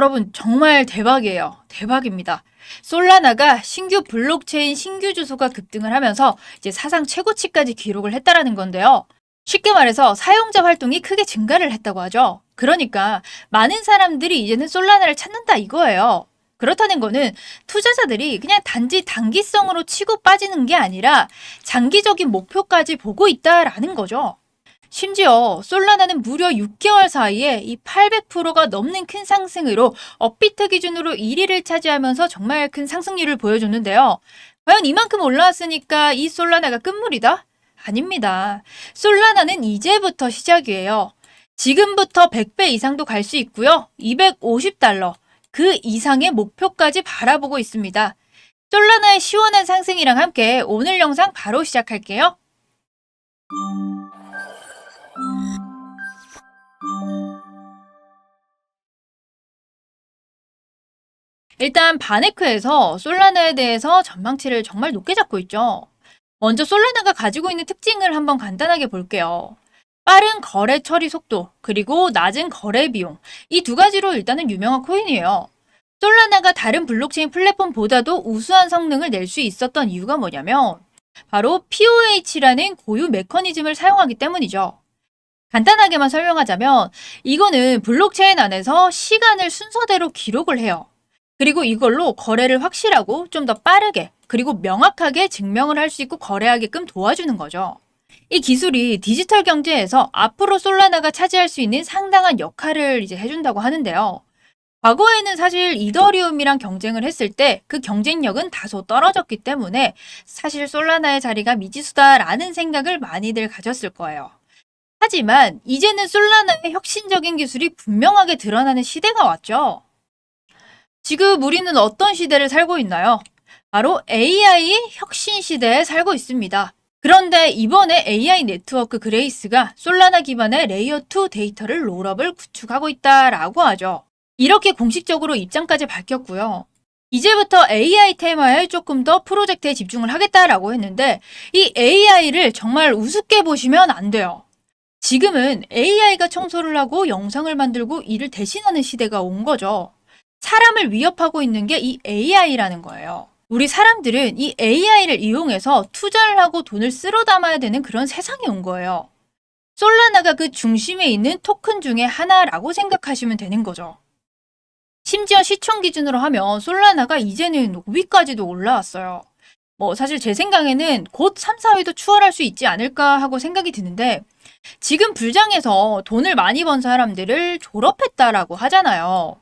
여러분 정말 대박이에요. 대박입니다. 솔라나가 신규 블록체인 신규 주소가 급등을 하면서 이제 사상 최고치까지 기록을 했다라는 건데요. 쉽게 말해서 사용자 활동이 크게 증가를 했다고 하죠. 그러니까 많은 사람들이 이제는 솔라나를 찾는다 이거예요. 그렇다는 거는 투자자들이 그냥 단지 단기성으로 치고 빠지는 게 아니라 장기적인 목표까지 보고 있다라는 거죠. 심지어 솔라나는 무려 6개월 사이에 이 800%가 넘는 큰 상승으로 업비트 기준으로 1위를 차지하면서 정말 큰 상승률을 보여줬는데요. 과연 이만큼 올라왔으니까 이 솔라나가 끝물이다? 아닙니다. 솔라나는 이제부터 시작이에요. 지금부터 100배 이상도 갈 수 있고요. 250달러. 그 이상의 목표까지 바라보고 있습니다. 솔라나의 시원한 상승이랑 함께 오늘 영상 바로 시작할게요. 일단 바네크에서 솔라나에 대해서 전망치를 정말 높게 잡고 있죠. 먼저 솔라나가 가지고 있는 특징을 한번 간단하게 볼게요. 빠른 거래 처리 속도, 그리고 낮은 거래 비용. 이 두 가지로 일단은 유명한 코인이에요. 솔라나가 다른 블록체인 플랫폼보다도 우수한 성능을 낼 수 있었던 이유가 뭐냐면 바로 POH라는 고유 메커니즘을 사용하기 때문이죠. 간단하게만 설명하자면 이거는 블록체인 안에서 시간을 순서대로 기록을 해요. 그리고 이걸로 거래를 확실하고 좀 더 빠르게 그리고 명확하게 증명을 할 수 있고 거래하게끔 도와주는 거죠. 이 기술이 디지털 경제에서 앞으로 솔라나가 차지할 수 있는 상당한 역할을 이제 해준다고 하는데요. 과거에는 사실 이더리움이랑 경쟁을 했을 때 그 경쟁력은 다소 떨어졌기 때문에 사실 솔라나의 자리가 미지수다라는 생각을 많이들 가졌을 거예요. 하지만 이제는 솔라나의 혁신적인 기술이 분명하게 드러나는 시대가 왔죠. 지금 우리는 어떤 시대를 살고 있나요? 바로 AI 혁신 시대에 살고 있습니다. 그런데 이번에 AI 네트워크 그레이스가 솔라나 기반의 레이어 2 데이터를 롤업을 구축하고 있다라고 하죠. 이렇게 공식적으로 입장까지 밝혔고요. 이제부터 AI 테마에 조금 더 프로젝트에 집중을 하겠다라고 했는데 이 AI를 정말 우습게 보시면 안 돼요. 지금은 AI가 청소를 하고 영상을 만들고 일을 대신하는 시대가 온 거죠. 사람을 위협하고 있는 게 이 AI라는 거예요. 우리 사람들은 이 AI를 이용해서 투자를 하고 돈을 쓸어 담아야 되는 그런 세상이 온 거예요. 솔라나가 그 중심에 있는 토큰 중에 하나라고 생각하시면 되는 거죠. 심지어 시총 기준으로 하면 솔라나가 이제는 5위까지도 올라왔어요. 뭐 사실 제 생각에는 곧 3, 4위도 추월할 수 있지 않을까 하고 생각이 드는데 지금 불장에서 돈을 많이 번 사람들을 졸업했다라고 하잖아요.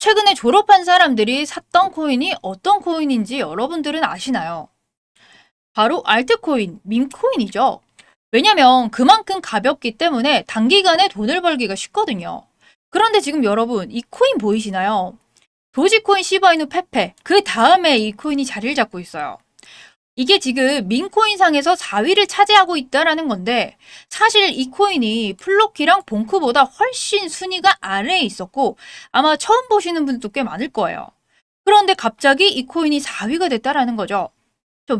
최근에 졸업한 사람들이 샀던 코인이 어떤 코인인지 여러분들은 아시나요? 바로 알트코인, 밈코인이죠. 왜냐면 그만큼 가볍기 때문에 단기간에 돈을 벌기가 쉽거든요. 그런데 지금 여러분 이 코인 보이시나요? 도지코인 시바이누 페페 그 다음에 이 코인이 자리를 잡고 있어요. 이게 지금 민코인상에서 4위를 차지하고 있다라는 건데 사실 이 코인이 플로키랑 봉크보다 훨씬 순위가 아래에 있었고 아마 처음 보시는 분들도 꽤 많을 거예요. 그런데 갑자기 이 코인이 4위가 됐다라는 거죠.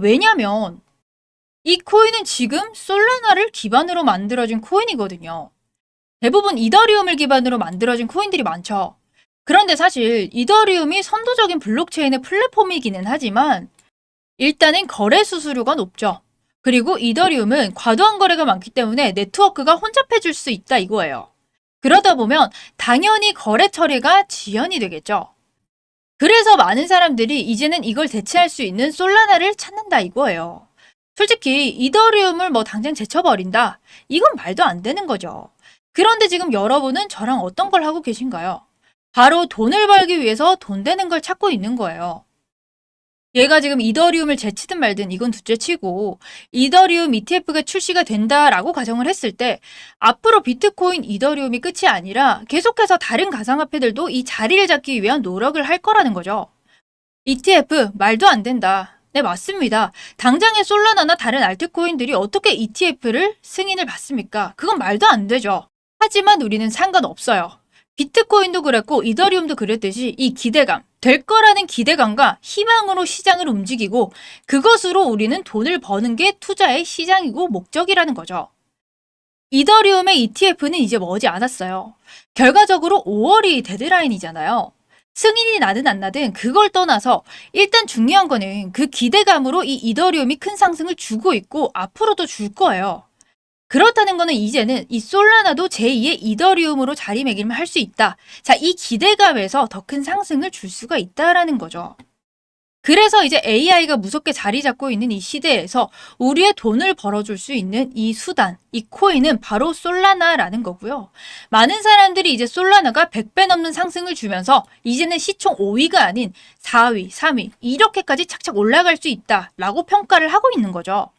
왜냐면 이 코인은 지금 솔라나를 기반으로 만들어진 코인이거든요. 대부분 이더리움을 기반으로 만들어진 코인들이 많죠. 그런데 사실 이더리움이 선도적인 블록체인의 플랫폼이기는 하지만 일단은 거래 수수료가 높죠. 그리고 이더리움은 과도한 거래가 많기 때문에 네트워크가 혼잡해질 수 있다 이거예요. 그러다 보면 당연히 거래 처리가 지연이 되겠죠. 그래서 많은 사람들이 이제는 이걸 대체할 수 있는 솔라나를 찾는다 이거예요. 솔직히 이더리움을 뭐 당장 제쳐버린다. 이건 말도 안 되는 거죠. 그런데 지금 여러분은 저랑 어떤 걸 하고 계신가요? 바로 돈을 벌기 위해서 돈 되는 걸 찾고 있는 거예요. 얘가 지금 이더리움을 제치든 말든 이건 둘째 치고 이더리움 ETF가 출시가 된다라고 가정을 했을 때 앞으로 비트코인 이더리움이 끝이 아니라 계속해서 다른 가상화폐들도 이 자리를 잡기 위한 노력을 할 거라는 거죠. ETF 말도 안 된다. 네, 맞습니다. 당장의 솔라나나 다른 알트코인들이 어떻게 ETF를 승인을 받습니까? 그건 말도 안 되죠. 하지만 우리는 상관없어요. 비트코인도 그랬고 이더리움도 그랬듯이 이 기대감, 될 거라는 기대감과 희망으로 시장을 움직이고 그것으로 우리는 돈을 버는 게 투자의 시장이고 목적이라는 거죠. 이더리움의 ETF는 이제 머지 않았어요. 결과적으로 5월이 데드라인이잖아요. 승인이 나든 안 나든 그걸 떠나서 일단 중요한 거는 그 기대감으로 이 이더리움이 큰 상승을 주고 있고 앞으로도 줄 거예요. 그렇다는 거는 이제는 이 솔라나도 제2의 이더리움으로 자리매김을 할 수 있다. 자, 이 기대감에서 더 큰 상승을 줄 수가 있다라는 거죠. 그래서 이제 AI가 무섭게 자리 잡고 있는 이 시대에서 우리의 돈을 벌어줄 수 있는 이 수단, 이 코인은 바로 솔라나라는 거고요. 많은 사람들이 이제 솔라나가 100배 넘는 상승을 주면서 이제는 시총 5위가 아닌 4위, 3위, 이렇게까지 착착 올라갈 수 있다라고 평가를 하고 있는 거죠.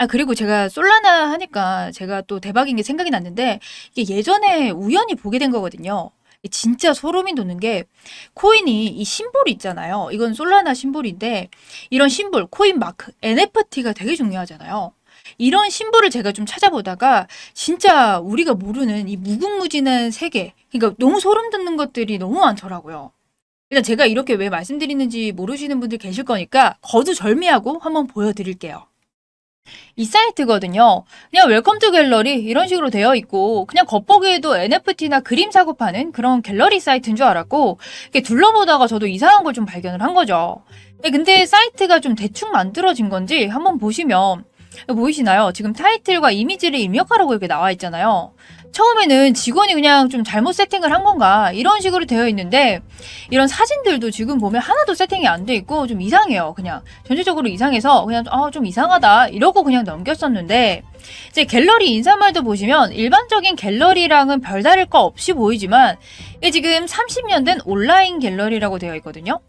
아, 그리고 제가 솔라나 하니까 제가 또 대박인 게 생각이 났는데 이게 예전에 우연히 보게 된 거거든요. 진짜 소름이 돋는 게 코인이 이 심볼이 있잖아요. 이건 솔라나 심볼인데 이런 심볼, 코인 마크, NFT가 되게 중요하잖아요. 이런 심볼을 제가 좀 찾아보다가 진짜 우리가 모르는 이 무궁무진한 세계, 그러니까 너무 소름 돋는 것들이 너무 많더라고요. 일단 제가 이렇게 왜 말씀드리는지 모르시는 분들 계실 거니까 거두절미하고 한번 보여드릴게요. 이 사이트거든요. 그냥 웰컴 투 갤러리 이런 식으로 되어 있고 그냥 겉보기에도 NFT나 그림 사고 파는 그런 갤러리 사이트인 줄 알았고 이렇게 둘러보다가 저도 이상한 걸 좀 발견을 한 거죠. 네, 근데 사이트가 좀 대충 만들어진 건지 한번 보시면 보이시나요? 지금 타이틀과 이미지를 입력하라고 이렇게 나와 있잖아요. 처음에는 직원이 그냥 좀 잘못 세팅을 한 건가 이런 식으로 되어 있는데 이런 사진들도 지금 보면 하나도 세팅이 안 돼 있고 좀 이상해요. 그냥 전체적으로 이상해서 그냥 아, 좀 이상하다 이러고 그냥 넘겼었는데 이제 갤러리 인사말도 보시면 일반적인 갤러리랑은 별다를 거 없이 보이지만 이게 지금 30년 된 온라인 갤러리라고 되어 있거든요.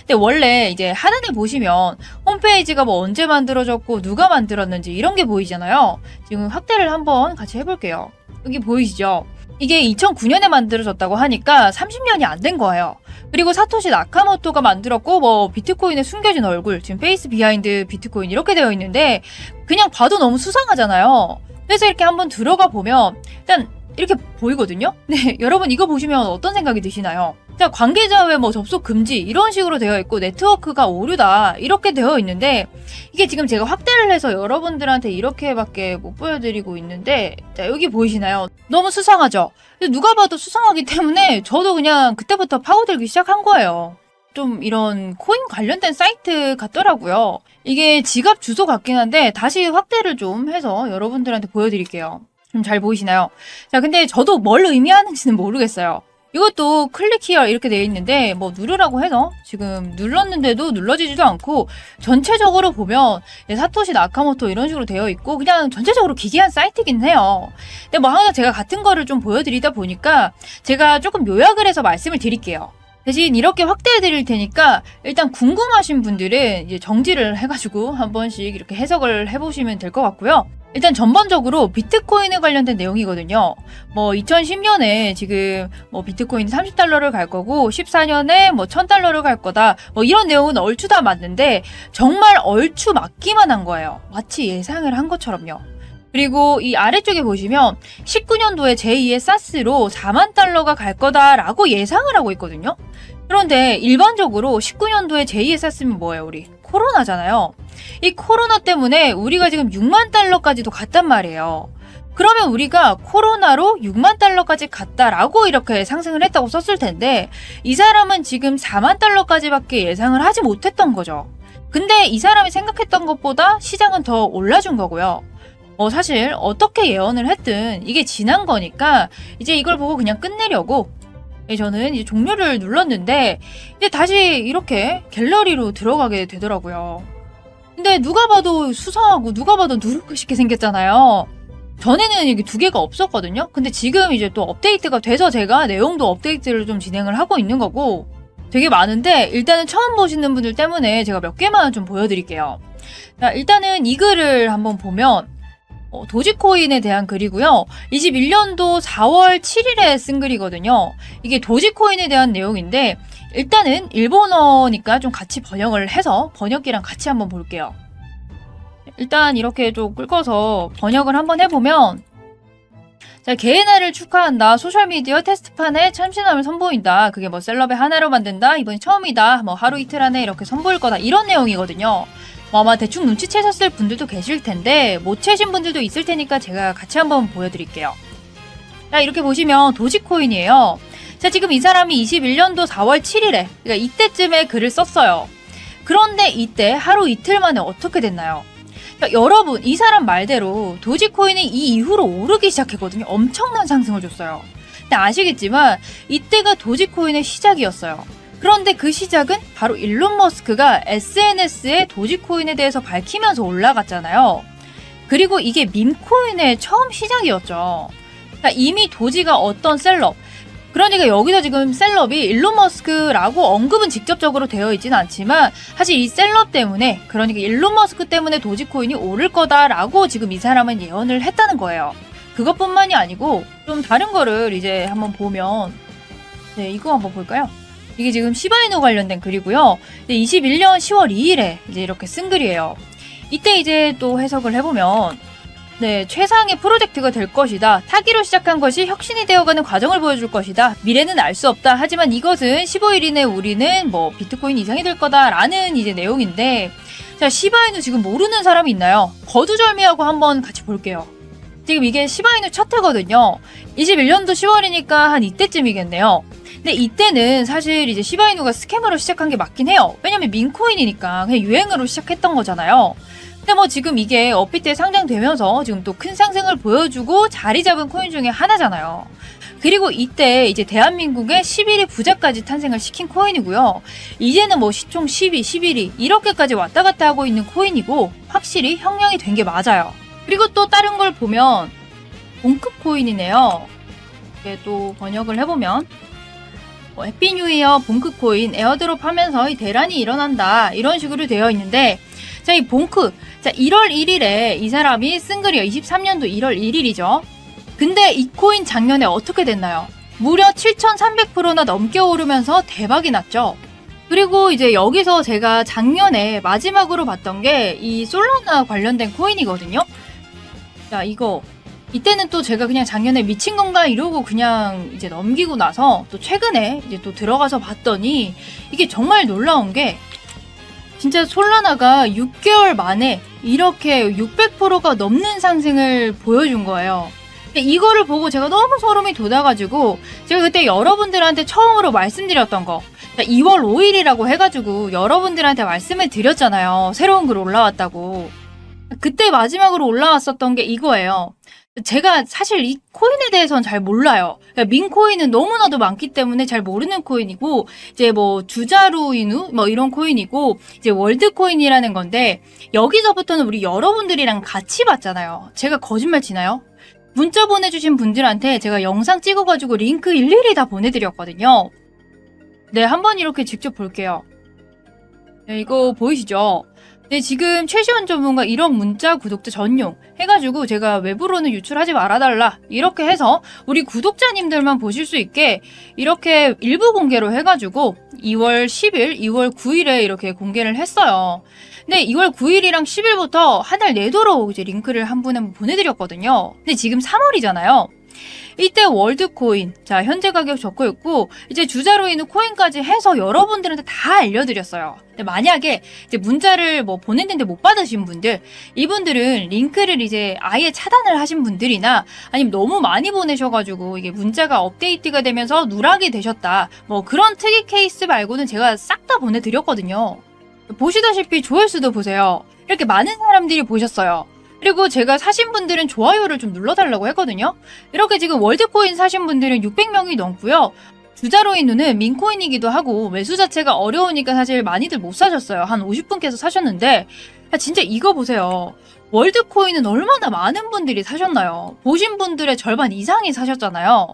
근데 원래 이제 하단에 보시면 홈페이지가 뭐 언제 만들어졌고 누가 만들었는지 이런 게 보이잖아요. 지금 확대를 한번 같이 해볼게요. 여기 보이시죠? 이게 2009년에 만들어졌다고 하니까 30년이 안 된 거예요. 그리고 사토시 나카모토가 만들었고 뭐 비트코인의 숨겨진 얼굴, 지금 페이스 비하인드 비트코인 이렇게 되어 있는데 그냥 봐도 너무 수상하잖아요. 그래서 이렇게 한번 들어가 보면 일단 이렇게 보이거든요. 네, 여러분 이거 보시면 어떤 생각이 드시나요? 자, 관계자 외 뭐 접속 금지 이런 식으로 되어 있고 네트워크가 오류다 이렇게 되어 있는데 이게 지금 제가 확대를 해서 여러분들한테 이렇게밖에 못 보여드리고 있는데 자 여기 보이시나요? 너무 수상하죠? 누가 봐도 수상하기 때문에 저도 그냥 그때부터 파고들기 시작한 거예요. 좀 이런 코인 관련된 사이트 같더라고요. 이게 지갑 주소 같긴 한데 다시 확대를 좀 해서 여러분들한테 보여드릴게요. 좀 잘 보이시나요? 자, 근데 저도 뭘 의미하는지는 모르겠어요. 이것도 클릭 히어 이렇게 되어 있는데 뭐 누르라고 해서 지금 눌렀는데도 눌러지지도 않고 전체적으로 보면 사토시 나카모토 이런 식으로 되어 있고 그냥 전체적으로 기괴한 사이트긴 해요. 근데 뭐 항상 제가 같은 거를 좀 보여드리다 보니까 제가 조금 요약을 해서 말씀을 드릴게요. 대신 이렇게 확대해 드릴 테니까 일단 궁금하신 분들은 이제 정지를 해가지고 한 번씩 이렇게 해석을 해보시면 될 것 같고요. 일단 전반적으로 비트코인에 관련된 내용이거든요. 뭐 2010년에 지금 뭐 비트코인 30달러를 갈 거고 14년에 뭐 1000달러를 갈 거다. 뭐 이런 내용은 얼추 다 맞는데 정말 얼추 맞기만 한 거예요. 마치 예상을 한 것처럼요. 그리고 이 아래쪽에 보시면 19년도에 제2의 사스로 4만 달러가 갈 거다라고 예상을 하고 있거든요. 그런데 일반적으로 19년도에 제2의 사스면 뭐예요, 우리? 코로나잖아요. 이 코로나 때문에 우리가 지금 6만 달러까지도 갔단 말이에요. 그러면 우리가 코로나로 6만 달러까지 갔다라고 이렇게 상승을 했다고 썼을 텐데 이 사람은 지금 4만 달러까지밖에 예상을 하지 못했던 거죠. 근데 이 사람이 생각했던 것보다 시장은 더 올라준 거고요. 어, 사실 어떻게 예언을 했든 이게 지난 거니까 이제 이걸 보고 그냥 끝내려고 예, 저는 이제 종료를 눌렀는데 이제 다시 이렇게 갤러리로 들어가게 되더라고요. 근데 누가 봐도 수상하고 누가 봐도 누르고 싶게 생겼잖아요. 전에는 이게 두 개가 없었거든요. 근데 지금 이제 또 업데이트가 돼서 제가 내용도 업데이트를 좀 진행을 하고 있는 거고 되게 많은데 일단은 처음 보시는 분들 때문에 제가 몇 개만 좀 보여드릴게요. 자, 일단은 이 글을 한번 보면 어, 도지코인에 대한 글이고요. 21년도 4월 7일에 쓴 글이거든요. 이게 도지코인에 대한 내용인데 일단은 일본어니까 좀 같이 번역을 해서 번역기랑 같이 한번 볼게요. 일단 이렇게 좀 긁어서 번역을 한번 해보면 자, 개인화를 축하한다. 소셜미디어 테스트판에 참신함을 선보인다. 그게 뭐 셀럽의 하나로 만든다. 이번이 처음이다. 뭐 하루 이틀 안에 이렇게 선보일 거다. 이런 내용이거든요. 뭐 아마 대충 눈치채셨을 분들도 계실 텐데 못 채신 분들도 있을 테니까 제가 같이 한번 보여드릴게요. 자 이렇게 보시면 도지코인이에요. 자 지금 이 사람이 21년도 4월 7일에 그러니까 이때쯤에 글을 썼어요. 그런데 이때 하루 이틀 만에 어떻게 됐나요? 자, 여러분 이 사람 말대로 도지코인이 이 이후로 오르기 시작했거든요. 엄청난 상승을 줬어요. 근데 아시겠지만 이때가 도지코인의 시작이었어요. 그런데 그 시작은 바로 일론 머스크가 SNS에 도지코인에 대해서 밝히면서 올라갔잖아요. 그리고 이게 밈코인의 처음 시작이었죠. 그러니까 이미 도지가 어떤 셀럽, 그러니까 여기서 지금 셀럽이 일론 머스크라고 언급은 직접적으로 되어 있지는 않지만 사실 이 셀럽 때문에 그러니까 일론 머스크 때문에 도지코인이 오를 거다라고 지금 이 사람은 예언을 했다는 거예요. 그것뿐만이 아니고 좀 다른 거를 이제 한번 보면 네 이거 한번 볼까요? 이게 지금 시바이누 관련된 글이고요. 21년 10월 2일에 이제 이렇게 쓴 글이에요. 이때 이제 또 해석을 해보면 네, 최상의 프로젝트가 될 것이다. 타기로 시작한 것이 혁신이 되어가는 과정을 보여줄 것이다. 미래는 알 수 없다. 하지만 이것은 15일 이내 우리는 뭐 비트코인 이상이 될 거다라는 이제 내용인데 자, 시바이누 지금 모르는 사람이 있나요? 거두절미하고 한번 같이 볼게요. 지금 이게 시바이누 차트거든요. 21년도 10월이니까 한 이때쯤이겠네요. 근데 이때는 사실 이제 시바이누가 스캐머로 시작한 게 맞긴 해요. 왜냐면 민코인이니까 그냥 유행으로 시작했던 거잖아요. 근데 뭐 지금 이게 업비트에 상장되면서 지금 또 큰 상승을 보여주고 자리 잡은 코인 중에 하나잖아요. 그리고 이때 이제 대한민국의 11위 부자까지 탄생을 시킨 코인이고요. 이제는 뭐 시총 10위, 11위 이렇게까지 왔다 갔다 하고 있는 코인이고 확실히 형량이 된 게 맞아요. 그리고 또 다른 걸 보면 본급 코인이네요. 이게 또 번역을 해보면 뭐 해피 뉴 이어 본크 코인 에어드롭 하면서 이 대란이 일어난다. 이런 식으로 되어 있는데 자이 본크 자 1월 1일에 이 사람이 쓴 글이요 23년도 1월 1일이죠. 근데 이 코인 작년에 어떻게 됐나요? 무려 7,300%나 넘게 오르면서 대박이 났죠. 그리고 이제 여기서 제가 작년에 마지막으로 봤던 게 이 솔라나 관련된 코인이거든요. 자 이거 이때는 또 제가 그냥 작년에 미친 건가 이러고 그냥 이제 넘기고 나서 또 최근에 이제 또 들어가서 봤더니 이게 정말 놀라운 게 진짜 솔라나가 6개월 만에 이렇게 600%가 넘는 상승을 보여준 거예요. 이거를 보고 제가 너무 소름이 돋아가지고 제가 그때 여러분들한테 처음으로 말씀드렸던 거 2월 5일이라고 해가지고 여러분들한테 말씀을 드렸잖아요. 새로운 글 올라왔다고. 그때 마지막으로 올라왔었던 게 이거예요. 제가 사실 이 코인에 대해서는 잘 몰라요. 그러니까 민코인은 너무나도 많기 때문에 잘 모르는 코인이고 이제 뭐 주자루이누 뭐 이런 코인이고 이제 월드코인이라는 건데 여기서부터는 우리 여러분들이랑 같이 봤잖아요. 제가 거짓말 치나요? 문자 보내주신 분들한테 제가 영상 찍어가지고 링크 일일이 다 보내드렸거든요. 네, 한번 이렇게 직접 볼게요. 네, 이거 보이시죠? 네, 지금 최시원 전문가 이런 문자 구독자 전용 해가지고 제가 외부로는 유출하지 말아달라 이렇게 해서 우리 구독자님들만 보실 수 있게 이렇게 일부 공개로 해가지고 2월 10일, 2월 9일에 이렇게 공개를 했어요. 근데 2월 9일이랑 10일부터 한 달 내도록 이제 링크를 한 분에 보내드렸거든요. 근데 지금 3월이잖아요. 이때 월드 코인, 자, 현재 가격 적고 있고, 이제 주자로 있는 코인까지 해서 여러분들한테 다 알려드렸어요. 근데 만약에 이제 문자를 뭐 보냈는데 못 받으신 분들, 이분들은 링크를 이제 아예 차단을 하신 분들이나, 아니면 너무 많이 보내셔가지고, 이게 문자가 업데이트가 되면서 누락이 되셨다. 뭐 그런 특이 케이스 말고는 제가 싹 다 보내드렸거든요. 보시다시피 조회수도 보세요. 이렇게 많은 사람들이 보셨어요. 그리고 제가 사신 분들은 좋아요를 좀 눌러달라고 했거든요. 이렇게 지금 월드코인 사신 분들은 600명이 넘고요. 주자로인 누는 민코인이기도 하고 매수 자체가 어려우니까 사실 많이들 못 사셨어요. 한 50분께서 사셨는데 아, 진짜 이거 보세요. 월드코인은 얼마나 많은 분들이 사셨나요? 보신 분들의 절반 이상이 사셨잖아요.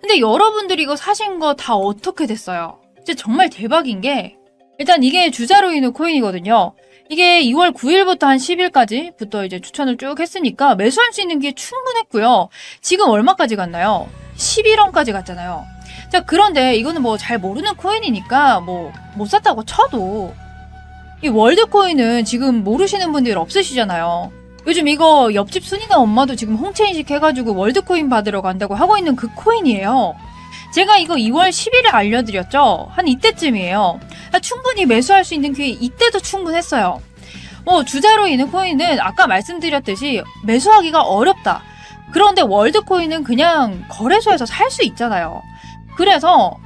근데 여러분들이 이거 사신 거 다 어떻게 됐어요? 진짜 정말 대박인 게 일단 이게 주자로인누 코인이거든요. 이게 2월 9일부터 한 10일까지부터 이제 추천을 쭉 했으니까 매수할 수 있는 게 충분했고요. 지금 얼마까지 갔나요? 11원까지 갔잖아요. 자, 그런데 이거는 뭐 잘 모르는 코인이니까 뭐 못 샀다고 쳐도 이 월드코인은 지금 모르시는 분들 없으시잖아요. 요즘 이거 옆집 순이나 엄마도 지금 홍채인식 해가지고 월드코인 받으러 간다고 하고 있는 그 코인이에요. 제가 이거 2월 10일에 알려드렸죠? 한 이때쯤이에요. 충분히 매수할 수 있는 기회 이때도 충분했어요. 뭐 주자로 있는 코인은 아까 말씀드렸듯이 매수하기가 어렵다. 그런데 월드코인은 그냥 거래소에서 살 수 있잖아요. 그래서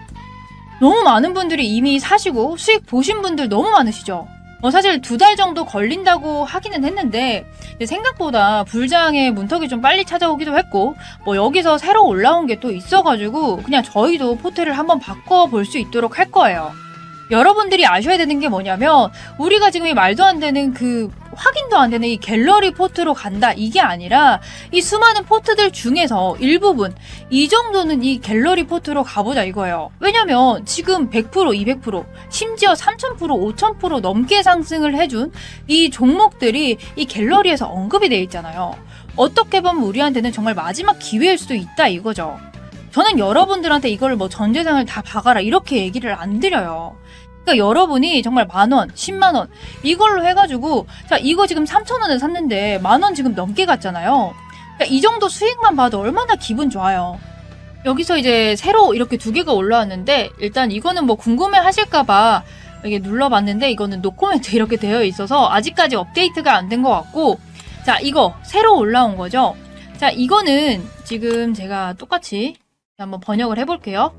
너무 많은 분들이 이미 사시고 수익 보신 분들 너무 많으시죠. 어, 사실 두 달 정도 걸린다고 하기는 했는데 생각보다 불장의 문턱이 좀 빨리 찾아오기도 했고 뭐 여기서 새로 올라온 게 또 있어가지고 그냥 저희도 포트를 한번 바꿔볼 수 있도록 할 거예요. 여러분들이 아셔야 되는 게 뭐냐면 우리가 지금 이 말도 안 되는 그 확인도 안 되는 이 갤러리 포트로 간다 이게 아니라 이 수많은 포트들 중에서 일부분 이 정도는 이 갤러리 포트로 가보자 이거예요. 왜냐면 지금 100% 200% 심지어 3000% 5000% 넘게 상승을 해준 이 종목들이 이 갤러리에서 언급이 돼 있잖아요. 어떻게 보면 우리한테는 정말 마지막 기회일 수도 있다 이거죠. 저는 여러분들한테 이걸 뭐 전 재산을 다 박아라 이렇게 얘기를 안 드려요. 그러니까 여러분이 정말 만 원, 10만 원 이걸로 해가지고 자 이거 지금 3천 원에 샀는데 만 원 지금 넘게 갔잖아요. 그러니까 이 정도 수익만 봐도 얼마나 기분 좋아요. 여기서 이제 새로 이렇게 두 개가 올라왔는데 일단 이거는 뭐 궁금해 하실까봐 이게 눌러봤는데 이거는 노코멘트 이렇게 되어 있어서 아직까지 업데이트가 안 된 것 같고 자 이거 새로 올라온 거죠. 자 이거는 지금 제가 똑같이 한번 번역을 해볼게요.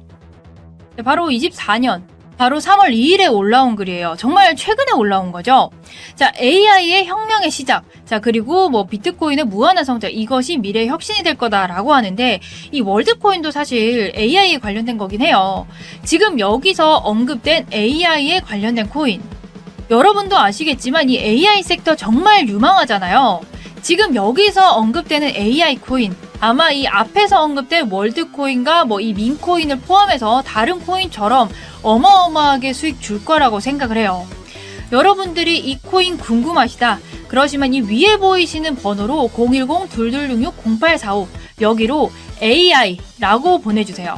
네, 바로 24년 바로 3월 2일에 올라온 글이에요. 정말 최근에 올라온 거죠. 자, AI의 혁명의 시작. 자, 그리고 뭐 비트코인의 무한한 성장. 이것이 미래의 혁신이 될 거다라고 하는데 이 월드코인도 사실 AI에 관련된 거긴 해요. 지금 여기서 언급된 AI에 관련된 코인. 여러분도 아시겠지만 이 AI 섹터 정말 유망하잖아요. 지금 여기서 언급되는 AI 코인. 아마 이 앞에서 언급된 월드 코인과 뭐 이 민 코인을 포함해서 다른 코인처럼 어마어마하게 수익 줄 거라고 생각을 해요. 여러분들이 이 코인 궁금하시다. 그러시면 이 위에 보이시는 번호로 010-2266-0845 여기로 AI라고 보내주세요.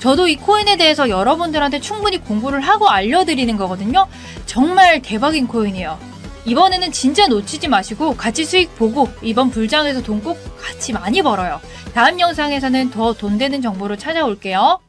저도 이 코인에 대해서 여러분들한테 충분히 공부를 하고 알려드리는 거거든요. 정말 대박인 코인이에요. 이번에는 진짜 놓치지 마시고 같이 수익 보고 이번 불장에서 돈 꼭 같이 많이 벌어요. 다음 영상에서는 더 돈 되는 정보로 찾아올게요.